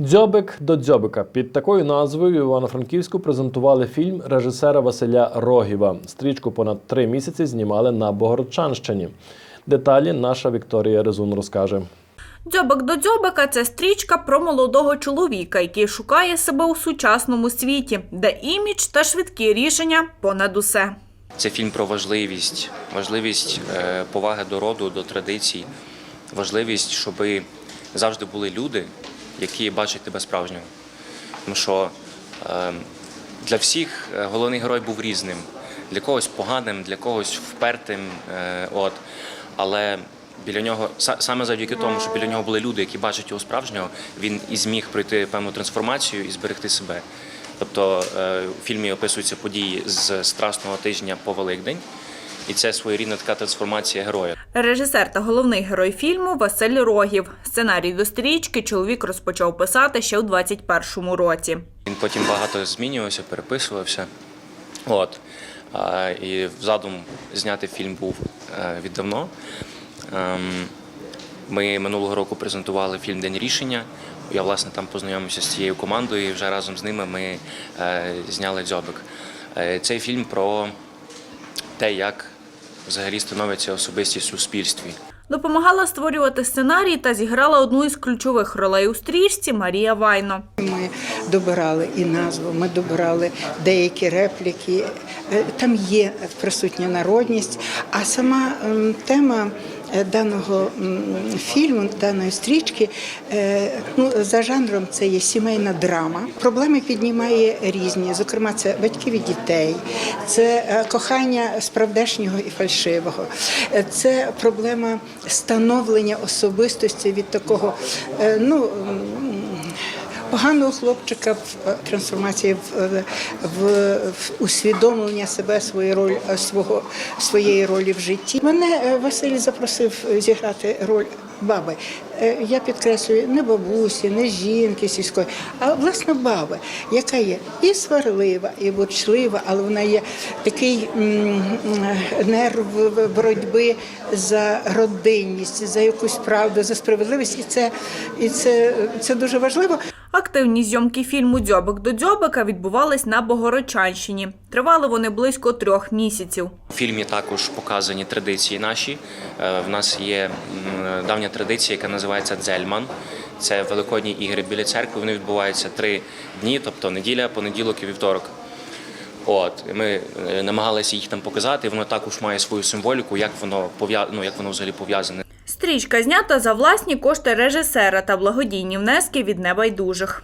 Дзьобик до дзьобика під такою назвою Івано-Франківську презентували фільм режисера Василя Рогіва. Стрічку понад три місяці знімали на Богородчанщині. Деталі наша Вікторія Резун розкаже. Дзьобик до дзьобика це стрічка про молодого чоловіка, який шукає себе у сучасному світі, де імідж та швидкі рішення понад усе. Це фільм про важливість, важливість е, поваги до роду, до традицій, важливість, щоб завжди були люди, які бачать тебе справжнього. Тому що е, для всіх е, головний герой був різним. Для когось поганим, для когось впертим. е, От. Але біля нього, саме завдяки тому, що біля нього були люди, які бачать його справжнього, він і зміг пройти певну трансформацію і зберегти себе. Тобто е, у фільмі описуються події з Страсного тижня по Великдень, і це своєрідна така трансформація героя. Режисер та головний герой фільму Василь Рогів. Сценарій до стрічки чоловік розпочав писати ще у 21-му році. Він потім багато змінювався, переписувався. От. І задум зняти фільм був е, віддавно. Ем, Ми минулого року презентували фільм День рішення. Я власне там познайомився з цією командою, і вже разом з ними ми е, зняли дзьобик. Е, Цей фільм про те, як взагалі становиться особистість в суспільстві. Допомагала створювати сценарій та зіграла одну із ключових ролей у стрічці Марія Вайно. Ми добирали і назву, ми добирали деякі репліки. Е, Там є присутня народність, а сама ем, тема. Е, Даного фільму, даної стрічки, е, ну за жанром це є сімейна драма. Проблеми піднімає різні. Зокрема, це батьків і дітей, це е, кохання справдешнього і фальшивого, це проблема становлення особистості від такого, ну. Поганого хлопчика в е, трансформації в, е, в, в усвідомлення себе своєї роль е, свого своєї ролі в житті. Мене Василь запросив зіграти роль баби. Е, Я підкреслюю не бабусі, не жінки сільської, а власне баби, яка є і сварлива, і ворчлива, але вона є такий нерв боротьби за родинність, за якусь правду, за справедливість, і це, і це, це дуже важливо. Активні зйомки фільму Дзьобик до дзьобика відбувались на Богородчанщині. Тривали вони близько трьох місяців. У фільмі також показані традиції наші. Е, В нас є давня традиція, яка називається дзельман. Це великодні ігри біля церкви. Вони відбуваються три дні, тобто неділя, понеділок і вівторок. От ми е, намагалися їх там показати. Воно також має свою символіку, як воно ну, як воно взагалі пов'язане. Стрічка знята за власні кошти режисера та благодійні внески від небайдужих.